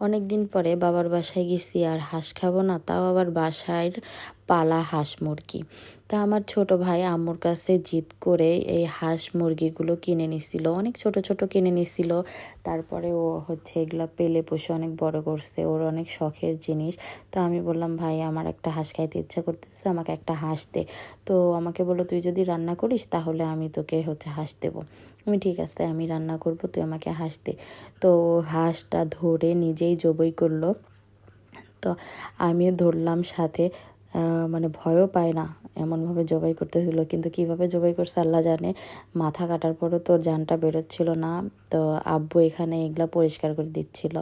অনেক দিন পরে বাবার বাসায় গেছি আর হাঁস খাব না তাও আবার বাসায় পালা হাঁস মুরগি। তা আমার ছোট ভাই আম্মুর কাছে জিদ করে এই হাঁস মুরগিগুলো কিনে নিছিল। অনেক ছোট ছোট কিনে নিছিল। তারপরে ও হচ্ছে এগুলো পেলে পুষে অনেক বড় করছে। ওর অনেক শখের জিনিস। তো আমি বললাম, ভাই, আমার একটা হাঁস খাইতে ইচ্ছা করতেছে, আমাকে একটা হাঁস দে। তো আমাকে বলল, তুই যদি রান্না করিস, তাহলে আমি তোকে হচ্ছে হাঁস দেবো। আমি, ঠিক আছে, আমি রান্না করব, তুই আমাকে হাঁস দে। তো হাঁসটা ধরে নিজেই জবই করল। তো আমিও ধরলাম সাথে। মানে ভয়ও পায় না। এমনভাবে জবাই করতেছিল। কিন্তু কীভাবে জবাই করছে আল্লাহ জানে। মাথা কাটার পরও তোর জানটা বেরোচ্ছিল না। তো আব্বু এখানে এগুলো পরিষ্কার করে দিচ্ছিল।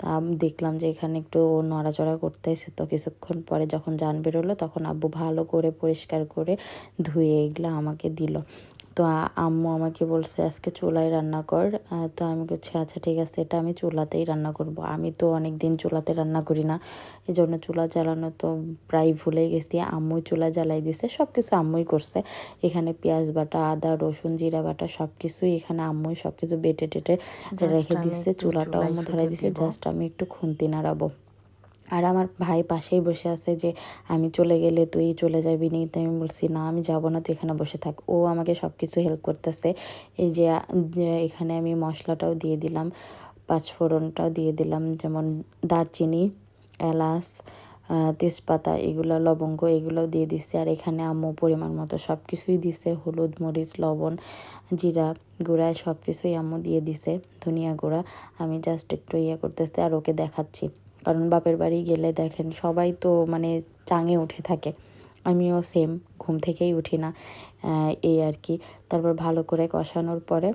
তা দেখলাম যে এখানে একটু নড়াচড়া করতেছে। তো কিছুক্ষণ পরে যখন জান বেরোলো, তখন আব্বু ভালো করে পরিষ্কার করে ধুয়ে এগুলো আমাকে দিল। তো আম্মু আমাকে বলছে আজকে চুলায় রান্না কর। তো আমি বলছি আচ্ছা ঠিক আছে এটা আমি চুলাতেই রান্না করব। আমি তো অনেক দিন চুলাতে রান্না করি না এই জন্য চুলা জ্বালানো তো প্রায় ভুলে গেছি। আম্মুই চুলা জ্বালাই দিছে সব কিছু আম্মুই করছে। এখানে পেঁয়াজ বাটা আদা রসুন জিরা বাটা সব কিছুই এখানে আম্মুই সব কিছু বেটে টেটে রেখে দিচ্ছে চুলাটাও আম্মু ধরাই দিছে। জাস্ট আমি একটু খুন্তি নাড়াবো। আর আমার ভাই পাশেই বসে আছে যে, আমি চলে গেলে তুই চলে যাবি নি? তো আমি বলছি, না, আমি যাব না, তুই এখানে বসে থাক। ও আমাকে সব কিছু হেল্প করতেছে। এই যে এখানে আমি মশলাটাও দিয়ে দিলাম, পাঁচফোড়নটাও দিয়ে দিলাম, যেমন দারচিনি, এলাচ তেজপাতা, এগুলো, লবঙ্গ, এগুলোও দিয়ে দিচ্ছে আর এখানে আম্মু পরিমাণ মতো সব কিছুই দিছে, হলুদ, মরিচ, লবণ, জিরা গুঁড়া সব কিছুই আম্মু দিয়ে দিছে, ধনিয়া গুঁড়া। আমি জাস্ট একটু ইয়ে করতেছি আর ওকে দেখাচ্ছি। কারণ বাপের বাড়ি গেলে দেখেন সবাই তো মানে চাঙে উঠে থাকে। আমিও সেম ঘুম থেকেই উঠি না এই আর কি। তারপর ভালো করে কষানোর পরে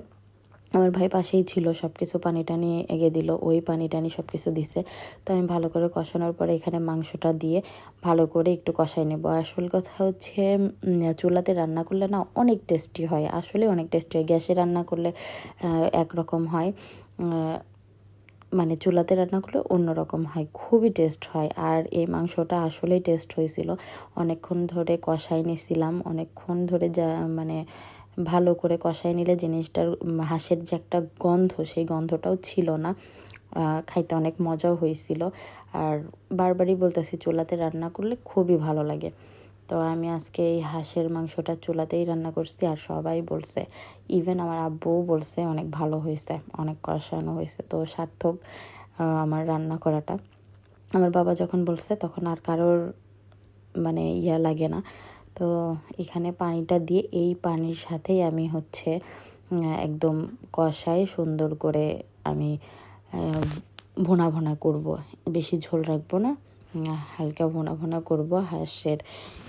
আমার ভাই পাশেই ছিল সব কিছু পানি টানি এগে দিল, ওই পানি টানি সব কিছু দিছে। তো আমি ভালো করে কষানোর পরে এখানে মাংসটা দিয়ে ভালো করে একটু কষাই নেব। আসল কথা হচ্ছে চুলাতে রান্না করলে না অনেক টেস্টি হয়। আসলে অনেক টেস্টি হয়। গ্যাসে রান্না করলে একরকম হয়। মানে চুলাতে রান্না করলে অন্যরকম হয়, খুবই টেস্ট হয়। আর এই মাংসটা আসলেই টেস্ট হয়েছিল। অনেকক্ষণ ধরে কষাই নিয়েছিলাম অনেকক্ষণ ধরে যা মানে ভালো করে কষাই নিলে জিনিসটার হাঁসের যে একটা গন্ধ, সেই গন্ধটাও ছিল না। খাইতে অনেক মজাও হয়েছিল। আর বারবারই বলতেছি, চুলাতে রান্না করলে খুবই ভালো লাগে। তো আমি আজকে এই হাঁসের মাংসটা চুলাতেই রান্না করছি আর সবাই বলছে ইভেন আমার আব্বুও বলছে অনেক ভালো হয়েছে, অনেক কষানো হয়েছে, তো সার্থক আমার রান্না করাটা। আমার বাবা যখন বলছে তখন আর কারোর মানে ইয়া লাগে না। তো এখানে পানিটা দিয়ে এই পানির সাথেই আমি হচ্ছে একদম কষাই সুন্দর করে আমি ভোনা ভোনা করব। বেশি ঝোল রাখব না। হালকা ভোনা ভোনা করব। হাঁসের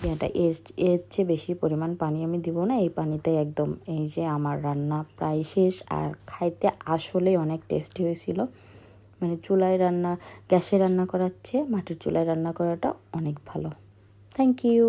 ইয়াটা এর এর চেয়ে বেশি পরিমাণ পানি আমি দিব না। এই পানিতে একদম এই যে আমার রান্না প্রায় শেষ। আর খাইতে আসলেই অনেক টেস্টি হয়েছিল। মানে চুলায় রান্না, গ্যাসে রান্না করার চেয়ে মাটির চুলায় রান্না করাটা অনেক ভালো। Thank you